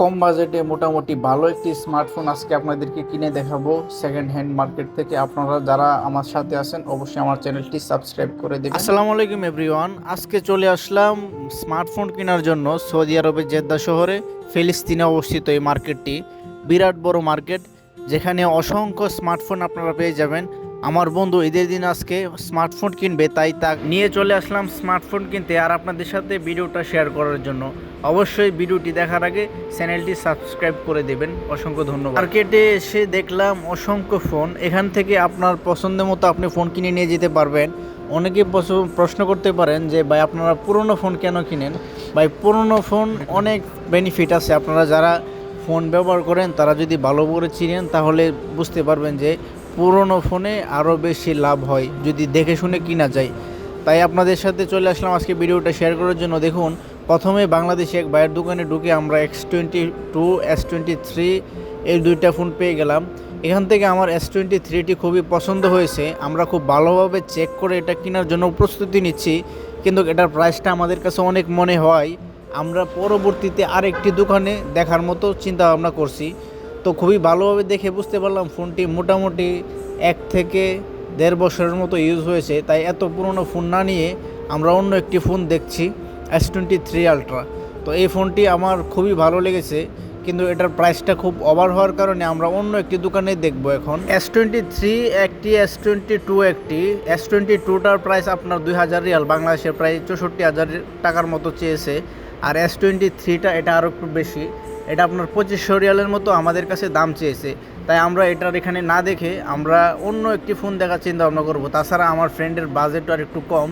কম বাজেটে মোটামুটি ভালো একটি স্মার্টফোন আজকে আপনাদেরকে কিনে দেখাবো সেকেন্ড হ্যান্ড মার্কেট থেকে। আপনারা যারা আমার সাথে আছেন, অবশ্যই আমার চ্যানেলটি সাবস্ক্রাইব করে দেবেন। আসসালামু আলাইকুম এভরিওয়ান আজকে চলে আসলাম স্মার্টফোন কেনার জন্য সৌদি আরবের জেদ্দা শহরে, ফিলিস্তিনে অবস্থিত এই মার্কেটটি বিরাট বড় মার্কেট যেখানে অসংখ্য স্মার্টফোন আপনারা পেয়ে যাবেন। আমার বন্ধু ঈদের দিন আজকে স্মার্টফোন কিনবে, তাই তা নিয়ে চলে আসলাম স্মার্টফোন কিনতে। আর আপনাদের সাথে ভিডিওটা শেয়ার করার জন্য অবশ্যই ভিডিওটি দেখার আগে চ্যানেলটি সাবস্ক্রাইব করে দেবেন। অসংখ্য ধন্যবাদ। মার্কেটে এসে দেখলাম অসংখ্য ফোন এখান থেকে আপনার পছন্দের মতো আপনি ফোন কিনে নিয়ে যেতে পারবেন। অনেকে প্রশ্ন করতে পারেন যে, ভাই, আপনারা পুরনো ফোন কেন কিনেন? ভাই, পুরনো ফোন অনেক বেনিফিট আছে। আপনারা যারা ফোন ব্যবহার করেন, তারা যদি ভালো করে চিনেন, তাহলে বুঝতে পারবেন যে পুরনো ফোনে আরও বেশি লাভ হয়, যদি দেখে শুনে কিনা যায়। তাই আপনাদের সাথে চলে আসলাম আজকে ভিডিওটা শেয়ার করার জন্য। দেখুন, প্রথমে বাংলাদেশে এক ভাইয়ের দোকানে ঢুকে আমরা X twenty two, S twenty three এই দুইটা ফোন পেয়ে গেলাম। এখান থেকে আমার এস টোয়েন্টি থ্রিটি খুবই পছন্দ হয়েছে। আমরা খুব ভালোভাবে চেক করে এটা কেনার জন্য প্রস্তুতি নিচ্ছি, কিন্তু এটার প্রাইসটা আমাদের কাছে অনেক মনে হয়। আমরা পরবর্তীতে আরেকটি দোকানে দেখার মতো চিন্তা ভাবনা করছি। তো খুবই ভালোভাবে দেখে বুঝতে পারলাম ফোনটি মোটামুটি এক থেকে দেড় বছরের মতো ইউজ হয়েছে। তাই এত পুরনো ফোন না নিয়ে আমরা অন্য একটি ফোন দেখছি এস টোয়েন্টি থ্রি আলট্রা তো এই ফোনটি আমার খুবই ভালো লেগেছে, কিন্তু এটার প্রাইসটা খুব ওভার হওয়ার কারণে আমরা অন্য একটি দোকানে দেখব এখন। এস টোয়েন্টি থ্রি একটি এস টোয়েন্টি টু একটি এস টোয়েন্টি টুটার প্রাইস আপনার দুই হাজার রিয়াল, বাংলাদেশের প্রায় চৌষট্টি হাজার টাকার মতো চেয়েছে। আর এস টোয়েন্টি থ্রিটা এটা আরও একটু বেশি। এটা আপনার পঁচিশশো রিয়ালের মতো আমাদের কাছে দাম চেয়েছে। তাই আমরা এটার এখানে না দেখে আমরা অন্য একটি ফোন দেখার চিন্তা ভাবনা করব। তাছাড়া আমার ফ্রেন্ডের বাজেট আর একটু কম।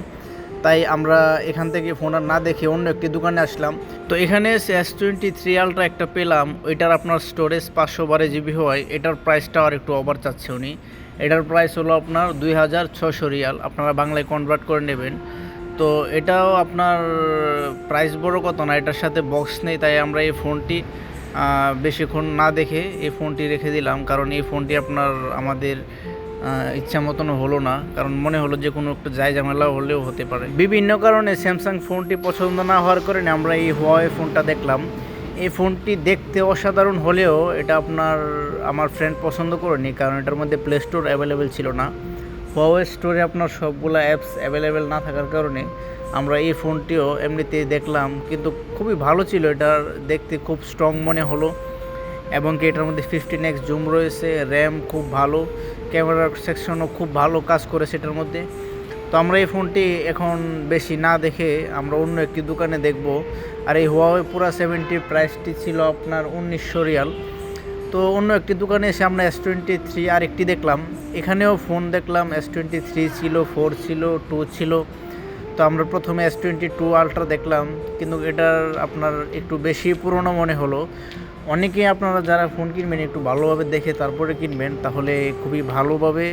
তাই আমরা এখান থেকে ফোন আর না দেখে অন্য একটি দোকানে আসলাম। তো এখানে এসে এস টোয়েন্টি থ্রি আলট্রা একটা পেলাম। ওইটার আপনার স্টোরেজ পাঁচশো বারো জিবি হয়। এটার প্রাইসটা আর একটু ওভার চাচ্ছে উনি। এটার প্রাইস হলো আপনার দুই হাজার ছশো রিয়াল। আপনারা বাংলায় কনভার্ট করে নেবেন। তো এটাও আপনার প্রাইস বড় কত না? এটার সাথে বক্স নেই, তাই আমরা এই ফোনটি বেশিক্ষণ না দেখে এই ফোনটি রেখে দিলাম। কারণ এই ফোনটি আপনার আমাদের ইচ্ছা মতন হলো না। কারণ মনে হলো যে কোনো একটু যাই ঝামেলা হলেও হতে পারে। বিভিন্ন কারণে স্যামসাং ফোনটি পছন্দ না হওয়ার কারণে আমরা এই হোয়াই ফোনটা দেখলাম। এই ফোনটি দেখতে অসাধারণ হলেও এটা আপনার, আমার ফ্রেন্ড পছন্দ করেনি। কারণ এটার মধ্যে প্লে স্টোর অ্যাভেলেবেল ছিল না। হুয়াওয়ে স্টোরে আপনার সবগুলো অ্যাপস অ্যাভেলেবেল না থাকার কারণে আমরা এই ফোনটিও এমনিতেই দেখলাম, কিন্তু খুবই ভালো ছিল। এটার দেখতে খুব স্ট্রং মনে হলো এবং কি এটার মধ্যে ফিফটিন এক্স জুম রয়েছে র্যাম খুব ভালো ক্যামেরার সেকশনও খুব ভালো কাজ করেছে এটার মধ্যে। তো আমরা এই ফোনটি এখন বেশি না দেখে আমরা অন্য একটি দোকানে দেখব। আর এই হুয়াওয়ে পুরা সেভেন্টির প্রাইসটি ছিল আপনার উনিশশো রিয়াল। তো অন্য একটি দোকানে এসে আমরা এস টোয়েন্টি থ্রি আর একটি দেখলাম। এখানেও ফোন দেখলাম এস টোয়েন্টি থ্রি ছিল ফোর ছিল টু ছিল। তো আমরা প্রথমে এস টোয়েন্টি টু আলট্রা দেখলাম, কিন্তু এটার আপনার একটু বেশি পুরনো মনে হলো। অনেকেই আপনারা যারা ফোন কিনবেন, একটু ভালোভাবে দেখে তারপরে কিনবেন, তাহলে খুবই ভালোভাবে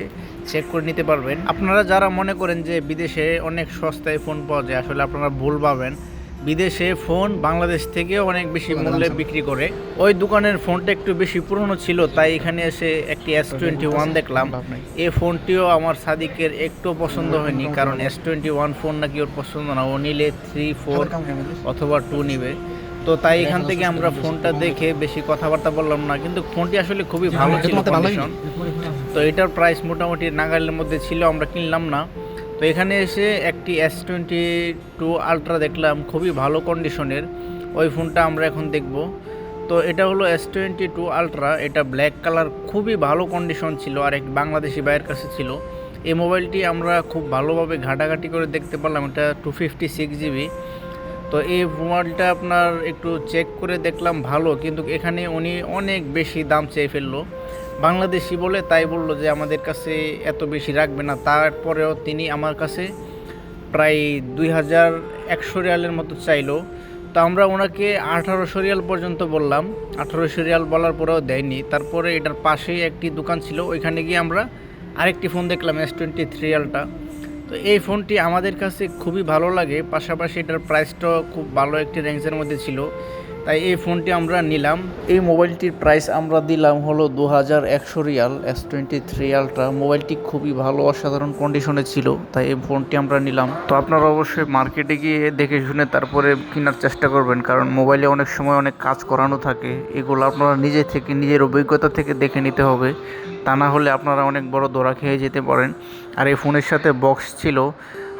চেক করে নিতে পারবেন। আপনারা যারা মনে করেন যে বিদেশে অনেক সস্তায় ফোন পাওয়া যায়, আসলে আপনারা ভুল পাবেন বিদেশে ফোন বাংলাদেশ থেকেও অনেক বেশি মূল্যে বিক্রি করে। ওই দোকানের ফোনটা একটু বেশি পুরনো ছিল তাই এখানে এসে একটি এস টোয়েন্টি ওয়ান দেখলাম। এই ফোনটিও আমার সাদিকের একটু পছন্দ হয়নি কারণ এস টোয়েন্টি ওয়ান ফোন নাকি ওর পছন্দ না। ও নিলে থ্রি ফোর অথবা টু নিবে। তো তাই এখান থেকে আমরা ফোনটা দেখে বেশি কথাবার্তা বললাম না কিন্তু ফোনটি আসলে খুবই ভালো ছিল তো এটার প্রাইস মোটামুটি নাগালের মধ্যে ছিল আমরা কিনলাম না। তো এখানে এসে একটি এস টোয়েন্টি টু আলট্রা দেখলাম, খুবই ভালো কন্ডিশনের ওই ফোনটা আমরা এখন দেখব। তো এটা হলো এস টোয়েন্টি টু আলট্রা এটা ব্ল্যাক কালার খুবই ভালো কন্ডিশন ছিল আর এক বাংলাদেশি ভাইয়ের কাছে ছিল। এই মোবাইলটি আমরা খুব ভালোভাবে ঘাটাঘাটি করে দেখতে পারলাম, এটা টু ফিফটি সিক্স জিবি তো এই মোবাইলটা আপনার একটু চেক করে দেখলাম, ভালো। কিন্তু এখানে উনি অনেক বেশি দাম চেয়ে ফেলল। বাংলাদেশি বলে তাই বলল যে আমাদের কাছে এত বেশি রাখবে না। তারপরেও তিনি আমার কাছে প্রায় দুই হাজার একশো রিয়ালের মতো চাইলো। তো আমরা ওনাকে আঠারোশো রিয়াল পর্যন্ত বললাম। আঠারোশো রিয়াল বলার পরেও দেয়নি। তারপরে এটার পাশেই একটি দোকান ছিল। ওইখানে গিয়ে আমরা আরেকটি ফোন দেখলাম এস টোয়েন্টি থ্রি রিয়ালটা। তো এই ফোনটি আমাদের কাছে খুবই ভালো লাগে। পাশাপাশি এটার প্রাইসটাও খুব ভালো একটি রেঞ্জের মধ্যে ছিল। তাই এই ফোনটি আমরা নিলাম। এই মোবাইলটির প্রাইস আমরা দিলাম হলো দু হাজার একশো Real S twenty three ultra মোবাইলটি খুবই ভালো, অসাধারণ কন্ডিশনে ছিল, তাই এই ফোনটি আমরা নিলাম। তো আপনারা অবশ্যই মার্কেটে গিয়ে দেখে শুনে তারপরে কেনার চেষ্টা করবেন, কারণ মোবাইলে অনেক সময় অনেক কাজ করানো থাকে। এগুলো আপনারা নিজে থেকে, নিজের অভিজ্ঞতা থেকে দেখে নিতে হবে। তা না হলে আপনারা অনেক বড় ধরা খেয়ে যেতে পারেন। আর এই ফোনের সাথে বক্স ছিল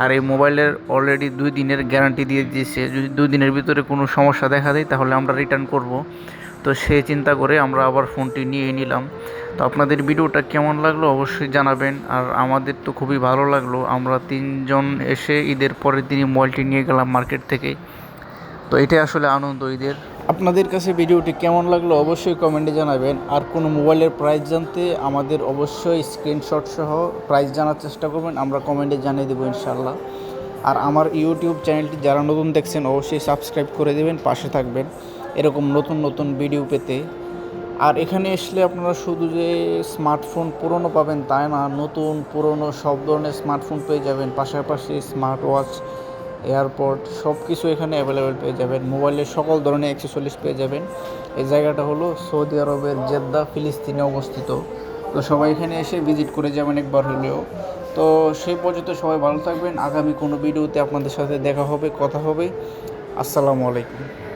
আর এই মোবাইলের অলরেডি দুই দিনের গ্যারান্টি দিয়ে দিয়েছে। যদি দুই দিনের ভিতরে কোনো সমস্যা দেখা দেয়, তাহলে আমরা রিটার্ন করব। তো সে চিন্তা করে আমরা আবার ফোনটি নিয়ে নিলাম। তো আপনাদের ভিডিওটা কেমন লাগল অবশ্যই জানাবেন। আর আমাদের তো খুবই ভালো লাগল। আমরা তিনজন এসে ঈদের পরের দিনই মোবাইলটি নিয়ে গেলাম মার্কেট থেকে। তো এটাই আসলে আনন্দ ঈদের। আপনাদের কাছে ভিডিওটি কেমন লাগল অবশ্যই কমেন্টে জানাবেন। আর কোনো মোবাইলের প্রাইস জানতে আমাদের অবশ্যই স্ক্রিনশট সহ প্রাইস জানার চেষ্টা করবেন, আমরা কমেন্টে জানিয়ে দেবো ইনশাল্লাহ আর আমার ইউটিউব চ্যানেলটি যারা নতুন দেখছেন, অবশ্যই সাবস্ক্রাইব করে দেবেন, পাশে থাকবেন। এরকম নতুন নতুন ভিডিও পেতে। আর এখানে আসলে আপনারা শুধু যে স্মার্টফোন পুরনো পাবেন তাই না, নতুন পুরনো সব ধরনের স্মার্টফোন পেয়ে যাবেন। পাশাপাশি স্মার্ট ওয়াচ এয়ারপড সব কিছু এখানে অ্যাভেলেবেল পেয়ে যাবেন। মোবাইলের সকল ধরনের অ্যাক্সেসরিজ পেয়ে যাবেন। এই জায়গাটা হলো সৌদি আরবের জেদ্দা, ফিলিস্তিনে অবস্থিত। তো সবাই এখানে এসে ভিজিট করে যাবেন একবার হলেও। তো সেই পর্যন্ত সবাই ভালো থাকবেন। আগামী কোনো ভিডিওতে আপনাদের সাথে দেখা হবে, কথা হবে। আসসালামু আলাইকুম।